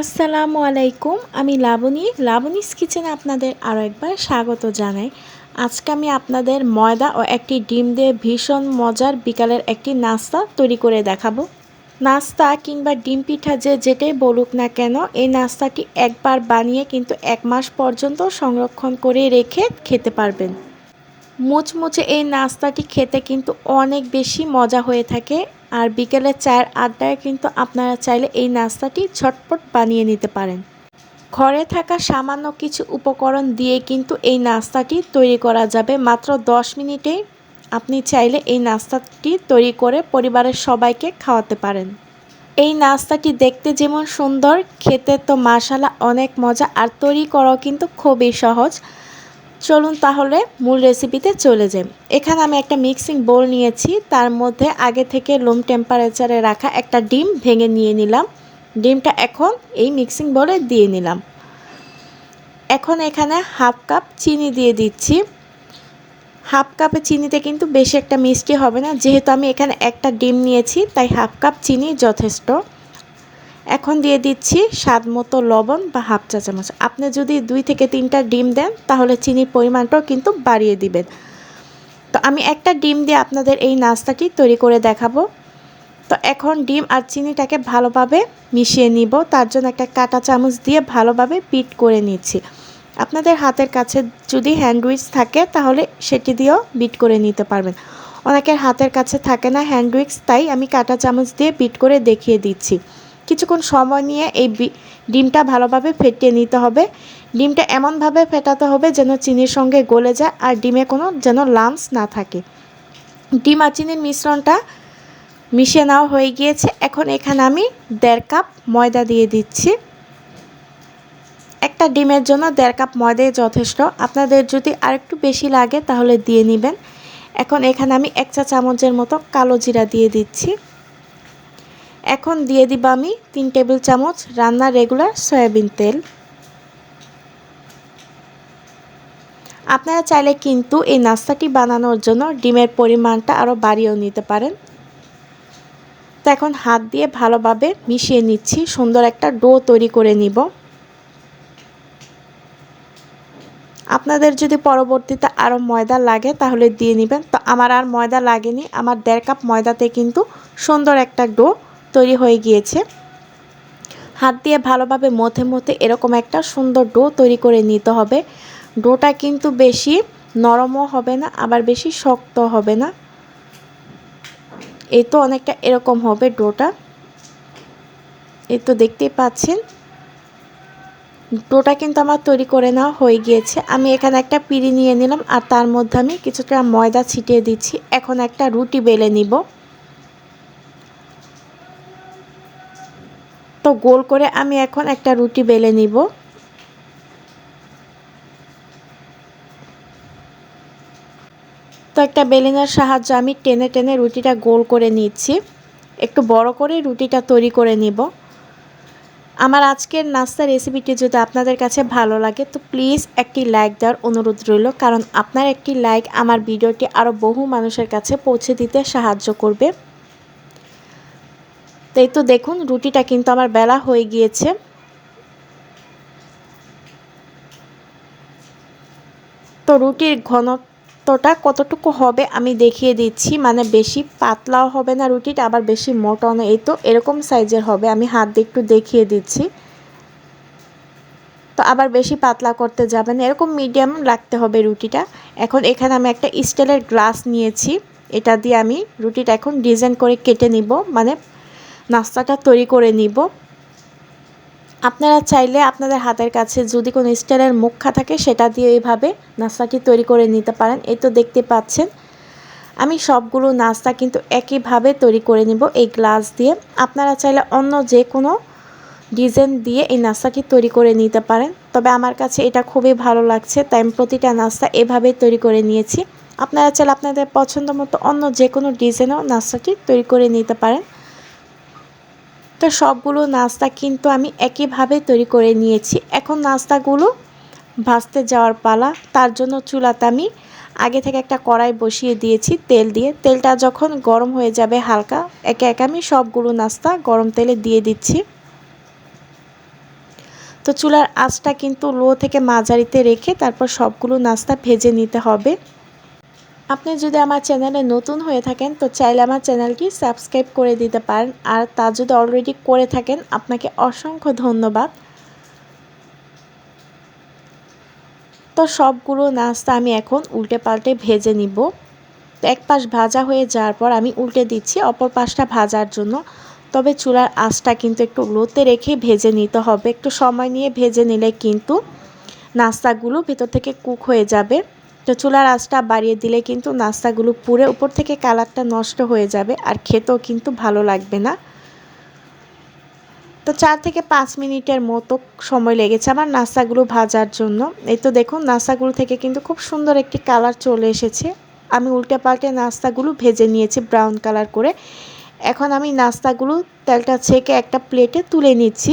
আসসালামু আলাইকুম, আমি লাবণী। লাবণীস কিচেনে আপনাদের আরও একবার স্বাগত জানাই। আজকে আমি আপনাদের ময়দা ও একটি ডিম দিয়ে ভীষণ মজার বিকালের একটি নাস্তা তৈরি করে দেখাবো। নাস্তা কিংবা ডিম পিঠা যে যেটাই বলুক না কেন, এই নাস্তাটি একবার বানিয়ে কিন্তু এক মাস পর্যন্ত সংরক্ষণ করে রেখে খেতে পারবেন। মুচমুচে এই নাস্তাটি খেতে কিন্তু অনেক বেশি মজা হয়ে থাকে আর বিকেলে চায়ের আড্ডায় কিন্তু আপনারা চাইলে এই নাস্তাটি ঝটপট বানিয়ে নিতে পারেন। ঘরে থাকা সামান্য কিছু উপকরণ দিয়ে কিন্তু এই নাস্তাটি তৈরি করা যাবে। মাত্র দশ মিনিটেই আপনি চাইলে এই নাস্তাটি তৈরি করে পরিবারের সবাইকে খাওয়াতে পারেন। এই নাস্তাটি দেখতে যেমন সুন্দর, খেতে তো মাসালা অনেক মজা, আর তৈরি করাও কিন্তু খুবই সহজ। চলুন তাহলে মূল রেসিপিতে চলে যাই। এখানে আমি একটা মিক্সিং বোল নিয়েছি। তার মধ্যে আগে থেকে লুম টেম্পারেচারে রাখা একটা ডিম ভেঙে নিয়ে নিলাম। ডিমটা এখন এই মিক্সিং বোলে দিয়ে নিলাম। এখন এখানে হাফ কাপ চিনি দিয়ে দিচ্ছি। হাফ কাপে চিনিতে কিন্তু বেশি একটা মিষ্টি হবে না। যেহেতু আমি এখানে একটা ডিম নিয়েছি, তাই হাফ কাপ চিনি যথেষ্ট। এখন দিয়ে দিচ্ছি স্বাদ মতো লবণ বা হাফ চা চামচ। আপনি যদি দুই থেকে তিনটা ডিম দেন, তাহলে চিনির পরিমাণটাও কিন্তু বাড়িয়ে দিবেন। তো আমি একটা ডিম দিয়ে আপনাদের এই নাস্তাটি তৈরি করে দেখাবো। তো এখন ডিম আর চিনিটাকে ভালোভাবে মিশিয়ে নিব। তার জন্য একটা কাটা চামচ দিয়ে ভালোভাবে পিট করে নিচ্ছি। আপনাদের হাতের কাছে যদি হ্যান্ডউইচ থাকে, তাহলে সেটি দিয়েও বিট করে নিতে পারবেন। অনেকের হাতের কাছে থাকে না হ্যান্ডউইচ তাই আমি কাটা চামচ দিয়ে বিট করে দেখিয়ে দিচ্ছি। কিছুক্ষণ সময় নিয়ে এই ডিমটা ভালোভাবে ফেটিয়ে নিতে হবে। ডিমটা এমনভাবে ফেটাতে হবে যেন চিনির সঙ্গে গলে যায় আর ডিমে কোনো যেন লামস না থাকে। ডিম আর চিনির মিশ্রণটা মিশিয়ে নেওয়া হয়ে গিয়েছে। এখন এখানে আমি দেড় কাপ ময়দা দিয়ে দিচ্ছি। একটা ডিমের জন্য দেড় কাপ ময়দাই যথেষ্ট। আপনাদের যদি আরেকটু বেশি লাগে তাহলে দিয়ে নেবেন। এখন এখানে আমি এক চা চামচের মতো কালো জিরা দিয়ে দিচ্ছি। এখন দিয়ে দিব আমি তিন টেবিল চামচ রান্নার রেগুলার সয়াবিন তেল। আপনারা চাইলে কিন্তু এই নাস্তাটি বানানোর জন্য ডিমের পরিমাণটা আরও বাড়িয়েও নিতে পারেন। তো এখন হাত দিয়ে ভালোভাবে মিশিয়ে নিচ্ছি, সুন্দর একটা ডো তৈরি করে নিব। আপনাদের যদি পরবর্তীতে আরও ময়দা লাগে তাহলে দিয়ে নেবেন। তো আমার আর ময়দা লাগেনি, আমার দেড় কাপ ময়দাতে কিন্তু সুন্দর একটা ডো তৈরি হয়ে গিয়েছে। হাত দিয়ে ভালোভাবে মধ্যে মধ্যে এরকম একটা সুন্দর ডো তৈরি করে নিতে হবে। ডোটা কিন্তু বেশি নরমও হবে না, আবার বেশি শক্ত হবে না। এই তো অনেকটা এরকম হবে ডোটা। এই তো দেখতেই পাচ্ছেন। ডোটা কিন্তু আমার তৈরি করে নেওয়া হয়ে গিয়েছে। আমি এখানে একটা পিড়ি নিয়ে নিলাম আর তার মধ্যে আমি কিছুটা ময়দা ছিটিয়ে দিচ্ছি। এখন একটা রুটি বেলে নিব। তো গোল করে আমি এখন একটা রুটি বেলে নিব। তো একটা বেলিনার সাহায্যে আমি টেনে টেনে রুটিটা গোল করে নিচ্ছি। একটু বড় করে রুটিটা তৈরি করে নিব। আমার আজকের নাস্তার রেসিপিটি যদি আপনাদের কাছে ভালো লাগে, তো প্লিজ একটি লাইক দেওয়ার অনুরোধ রইল, কারণ আপনার একটি লাইক আমার ভিডিওটি আরও বহু মানুষের কাছে পৌঁছে দিতে সাহায্য করবে। তো এই তো দেখুন, রুটিটা কিন্তু আমার বেলা হয়ে গিয়েছে। তো রুটির ঘনত্বটা কতটুকু হবে আমি দেখিয়ে দিচ্ছি। মানে বেশি পাতলাও হবে না রুটিটা, আবার বেশি মোটাও না। এই তো এরকম সাইজের হবে, আমি হাত দিয়ে একটু দেখিয়ে দিচ্ছি। তো আবার বেশি পাতলা করতে যাবেন এরকম মিডিয়াম রাখতে হবে রুটিটা। এখন এখানে আমি একটা স্টিলের গ্লাস নিয়েছি, এটা দিয়ে আমি রুটিটা এখন ডিজাইন করে কেটে নিব। মানে নাস্তাটা তৈরি করে নিব। আপনারা চাইলে আপনাদের হাতের কাছে যদি কোনো স্টাইলের মুখা থাকে, সেটা দিয়ে এইভাবে নাস্তাটি তৈরি করে নিতে পারেন। এই তো দেখতে পাচ্ছেন, আমি সবগুলো নাস্তা কিন্তু একইভাবে তৈরি করে নিব এই গ্লাস দিয়ে। আপনারা চাইলে অন্য যে কোনো ডিজাইন দিয়ে এই নাস্তাটি তৈরি করে নিতে পারেন। তবে আমার কাছে এটা খুবই ভালো লাগছে, তাই আমি প্রতিটা নাস্তা এভাবেই তৈরি করে নিয়েছি। আপনারা চাইলে আপনাদের পছন্দ মতো অন্য যে কোনো ডিজাইনও নাস্তাটি তৈরি করে নিতে পারেন। তো সবগুলো নাস্তা কিন্তু আমি একইভাবে তৈরি করে নিয়েছি। এখন নাস্তাগুলো ভাজতে যাওয়ার পালা। তার জন্য চুলাতে আমি আগে থেকে একটা কড়াই বসিয়ে দিয়েছি তেল দিয়ে। তেলটা যখন গরম হয়ে যাবে হালকা, একে একে আমি সবগুলো নাস্তা গরম তেলে দিয়ে দিচ্ছি। তো চুলার আঁচটা কিন্তু লো থেকে মাঝারিতে রেখে তারপর সবগুলো নাস্তা ভেজে নিতে হবে। আপনি যদি আমার চ্যানেলে নতুন হয়ে থাকেন, তো চাইলে আমার চ্যানেলটি সাবস্ক্রাইব করে দিতে পারেন। আর তা যদি অলরেডি করে থাকেন, আপনাকে অসংখ্য ধন্যবাদ। তো সবগুলো নাস্তা আমি এখন উল্টে পাল্টে ভেজে নিব। তো এক পাশ ভাজা হয়ে যাওয়ার পর আমি উল্টে দিচ্ছি অপর পাশটা ভাজার জন্য। তবে চুলার আঁচটা কিন্তু একটু লোতে রেখে ভেজে নিতে হবে। একটু সময় নিয়ে ভেজে নিলে কিন্তু নাস্তাগুলো ভেতর থেকে কুক হয়ে যাবে। তো চুলার আঁচটা বাড়িয়ে দিলে কিন্তু নাস্তাগুলো পুরে উপর থেকে কালারটা নষ্ট হয়ে যাবে আর খেতেও কিন্তু ভালো লাগবে না। তো চার থেকে পাঁচ মিনিটের মতো সময় লেগেছে আমার নাস্তাগুলো ভাজার জন্য। এই তো দেখুন, নাস্তাগুলো থেকে কিন্তু খুব সুন্দর একটি কালার চলে এসেছে। আমি উল্টে পাল্টে নাস্তাগুলো ভেজে নিয়েছি ব্রাউন কালার করে। এখন আমি নাস্তাগুলো তেলটা ছেঁকে একটা প্লেটে তুলে নিচ্ছি।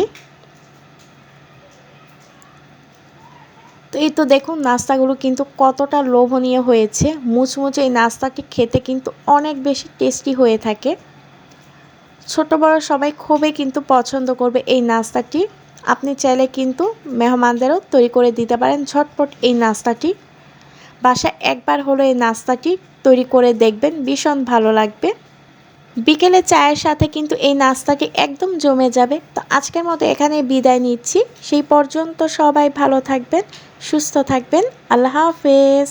তো এই তো দেখুন নাস্তাগুলো কিন্তু কতটা লোভনীয় হয়েছে। মুচমুচে এই নাস্তাটি খেতে কিন্তু অনেক বেশি টেস্টি হয়ে থাকে। ছোট বড় সবাই খুবই কিন্তু পছন্দ করবে এই নাস্তাটি। আপনি চাইলে কিন্তু মেহমানদেরও তৈরি করে দিতে পারেন ঝটপট এই নাস্তাটি। বাসায় একবার হলো এই নাস্তাটি তৈরি করে দেখবেন, ভীষণ ভালো লাগবে। বিকেলে চায়ের সাথে কিন্তু এই নাস্তাকে একদম জমে যাবে। তো আজকের মতো এখানে বিদায় নিচ্ছি। সেই পর্যন্ত সবাই ভালো থাকবেন, সুস্থ থাকবেন। আল্লাহ হাফেজ।